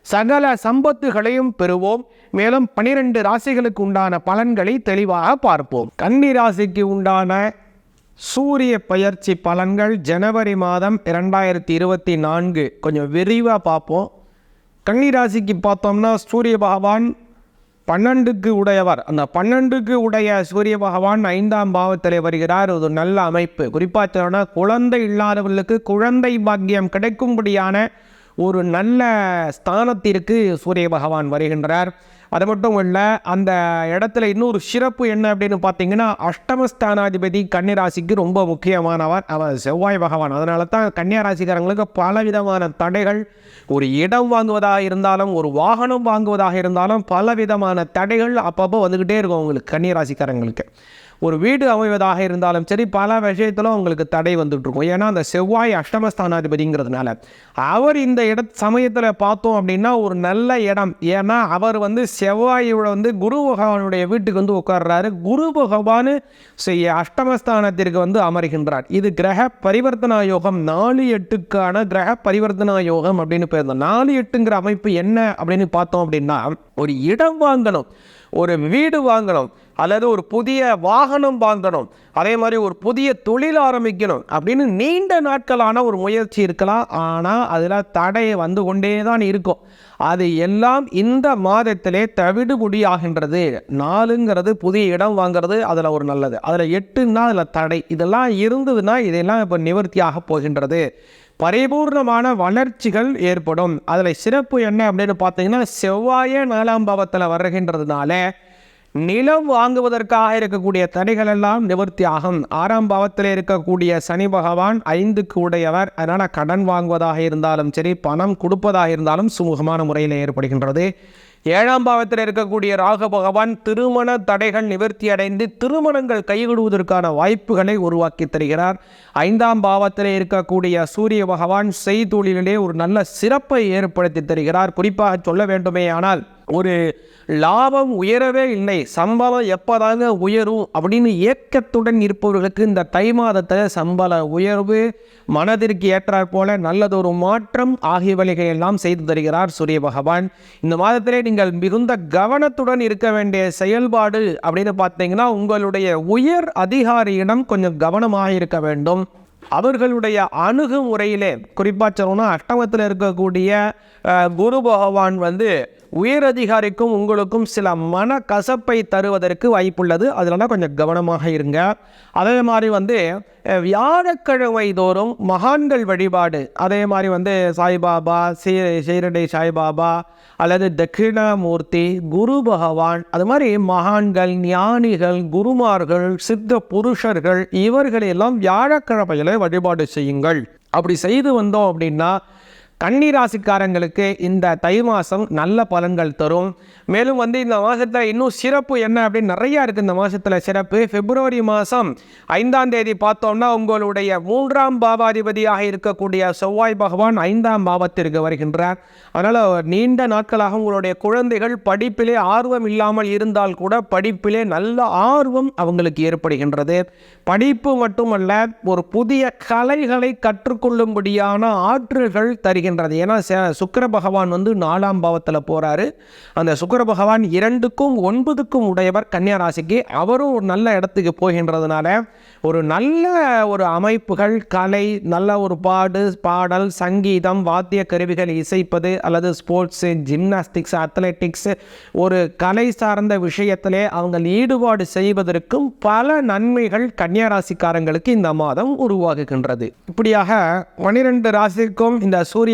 சகல சம்பத்துகளையும் பெறுவோம். மேலும் பனிரெண்டு ராசிகளுக்கு உண்டான பலன்களை தெளிவாக பார்ப்போம். கன்னி ராசிக்கு உண்டான சூரிய பயிற்சி பலன்கள் ஜனவரி மாதம் இரண்டாயிரத்தி இருபத்தி நான்கு. கொஞ்சம் விரிவாக பார்ப்போம். கன்னி ராசிக்கு பார்த்தோம்னா சூரிய பகவான் பன்னெண்டுக்கு உடையவர். அந்த பன்னெண்டுக்கு உடைய சூரிய பகவான் ஐந்தாம் பாவத்தில் வருகிறார். ஒரு நல்ல அமைப்பு. குறிப்பாக சொல்லணும்னா குழந்தை இல்லாதவர்களுக்கு குழந்தை பாக்கியம் கிடைக்கும்படியான ஒரு நல்ல ஸ்தானத்திற்கு சூரிய பகவான் வருகின்றார். அது மட்டும் இல்லை அந்த இடத்துல இன்னொரு சிறப்பு என்ன அப்படின்னு பார்த்தீங்கன்னா அஷ்டமஸ்தானாதிபதி கன்னிராசிக்கு ரொம்ப முக்கியமானவர். அவர் செவ்வாய் பகவான். அதனால தான் கன்னியாராசிக்காரங்களுக்கு பலவிதமான தடைகள். ஒரு இடம் வாங்குவதாக இருந்தாலும் ஒரு வாகனம் வாங்குவதாக இருந்தாலும் பலவிதமான தடைகள் அப்பப்போ வந்துக்கிட்டே இருக்கும் அவங்களுக்கு கன்னிராசிக்காரங்களுக்கு. ஒரு வீடு அமைவதாக இருந்தாலும் சரி பல விஷயத்தில் அவங்களுக்கு தடை வந்துட்டுருக்கும். ஏன்னா அந்த செவ்வாய் அஷ்டமஸ்தானாதிபதிங்கிறதுனால. அவர் இந்த இட சமயத்தில் பார்த்தோம் அப்படின்னா ஒரு நல்ல இடம். ஏன்னா அவர் வந்து செவ்வாயோட வந்து குரு பகவானுடைய வீட்டுக்கு வந்து உட்கார்றாரு. குரு பகவான் செய்ய அஷ்டமஸ்தானத்திற்கு வந்து அமர்கின்றார். இது கிரக பரிவர்த்தனா யோகம். நாலு எட்டுக்கான கிரக பரிவர்த்தனா யோகம் அப்படின்னு பேர். நாலு எட்டுங்கிற அமைப்பு என்ன அப்படின்னு பார்த்தோம் அப்படின்னா ஒரு இடம் வாங்கணும். ஒரு வீடு வாங்கணும் அல்லது ஒரு புதிய வாகனம் வாங்கணும் அதே மாதிரி ஒரு புதிய தொழில் ஆரம்பிக்கணும் அப்படின்னு நீண்ட நாட்களான ஒரு முயற்சி இருக்கலாம். ஆனால் அதில் தடை வந்து கொண்டே தான் இருக்கும். அது எல்லாம் இந்த மாதத்திலே தவிடுபுடி ஆகின்றது நாலுங்கிறது புதிய இடம் வாங்குறது அதில் ஒரு நல்லது. அதில் எட்டுன்னா அதில் தடை. இதெல்லாம் இருந்ததுன்னா இதெல்லாம் இப்போ நிவர்த்தியாக போகின்றது. பரிபூர்ணமான வளர்ச்சிகள் ஏற்படும். அதில் சிறப்பு என்ன அப்படின்னு பார்த்தீங்கன்னா செவ்வாயே நாலாம் பாவத்தில் வருகின்றதுனால நிலம் வாங்குவதற்காக இருக்கக்கூடிய தடைகள் எல்லாம் நிவர்த்தி ஆகும். ஆறாம் பாவத்தில் இருக்கக்கூடிய சனி பகவான் ஐந்துக்கு உடையவர். அதனால் கடன் வாங்குவதாக இருந்தாலும் சரி பணம் கொடுப்பதாக இருந்தாலும் சுமூகமான முறையில் ஏற்படுகின்றது. ஏழாம் பாவத்தில் இருக்கக்கூடிய ராக பகவான் திருமண தடைகள் நிவர்த்தி அடைந்து திருமணங்கள் கைவிடுவதற்கான வாய்ப்புகளை உருவாக்கி தருகிறார். ஐந்தாம் பாவத்தில் இருக்கக்கூடிய சூரிய பகவான் செய்தொழிலே ஒரு நல்ல சிறப்பை ஏற்படுத்தி தருகிறார். குறிப்பாக சொல்ல வேண்டுமே ஆனால் ஒரு லாபம் உயரவே இல்லை சம்பளம் எப்போதாங்க உயரும் அப்படின்னு ஏக்கத்துடன் இருப்பவர்களுக்கு இந்த தை மாதத்தில் சம்பள உயர்வு மனதிற்கு ஏற்றாற் போல நல்லதொரு மாற்றம் ஆகியவகைகள் எல்லாம் செய்து தருகிறார் சூரிய பகவான். இந்த மாதத்திலே நீங்கள் மிகுந்த கவனத்துடன் இருக்க வேண்டிய செயல்பாடு அப்படின்னு பார்த்தீங்கன்னா உங்களுடைய உயர் அதிகாரியிடம் கொஞ்சம் கவனமாக இருக்க வேண்டும். அவர்களுடைய அணுகுமுறையிலே குறிப்பாக சொல்லணும்னா அஷ்டமத்தில் இருக்கக்கூடிய குரு பகவான் வந்து உயரதிகாரிக்கும் உங்களுக்கும் சில மன கசப்பை தருவதற்கு வாய்ப்புள்ளது. அதில்னா கொஞ்சம் கவனமாக இருங்க. அதே மாதிரி வந்து வியாழக்கிழமை தோறும் மகான்கள் வழிபாடு. அதே மாதிரி வந்து சாய்பாபா சீ சீரடை சாய்பாபா அல்லது தட்சிணாமூர்த்தி குரு பகவான் அது மாதிரி மகான்கள் ஞானிகள் குருமார்கள் சித்த புருஷர்கள் இவர்களையெல்லாம் வியாழக்கிழமையில் வழிபாடு செய்யுங்கள். அப்படி செய்து வந்தோம் அப்படின்னா கன்னிராசிக்காரங்களுக்கு இந்த தை மாதம் நல்ல பலன்கள் தரும். மேலும் வந்து இந்த மாதத்தில் இன்னும் சிறப்பு என்ன அப்படின்னு நிறையா இருக்குது இந்த மாதத்தில் சிறப்பு. பிப்ரவரி மாதம் ஐந்தாம் தேதி பார்த்தோம்னா உங்களுடைய மூன்றாம் பாவாதிபதியாக இருக்கக்கூடிய செவ்வாய் பகவான் ஐந்தாம் பாவத்திற்கு வருகின்றார். அதனால் நீண்ட நாட்களாக உங்களுடைய குழந்தைகள் படிப்பிலே ஆர்வம் இல்லாமல் இருந்தால் கூட படிப்பிலே நல்ல ஆர்வம் அவங்களுக்கு ஏற்படுகின்றது. படிப்பு மட்டுமல்ல ஒரு புதிய கலைகளை கற்றுக்கொள்ளும்படியான ஆற்றல்கள் தருகின்றது ஏன்னா சுக்கர பகவான் வந்து நாலாம் பாவத்தில் போகிறாரு அந்த சுக்கர பகவான் இரண்டுக்கும் ஒன்பதுக்கும் உடையவர் கன்னியா ராசிக்கு அவரும் ஒரு நல்ல இடத்துக்கு போகின்றதுனால ஒரு நல்ல ஒரு அமைப்புகள் கலை நல்ல ஒரு பாடு பாடல் சங்கீதம் வாத்திய கருவிகள் இசைப்பது அல்லது ஸ்போர்ட்ஸு ஜிம்னாஸ்டிக்ஸ் அத்லெட்டிக்ஸ் ஒரு கலை சார்ந்த விஷயத்திலே அவங்க ஈடுபாடு செய்வதற்கும் பல நன்மைகள் கன்னியாராசிக்காரங்களுக்கு இந்த மாதம் உருவாகுகின்றது. இப்படியாக பனிரெண்டு ராசிக்கும் இந்த சூரிய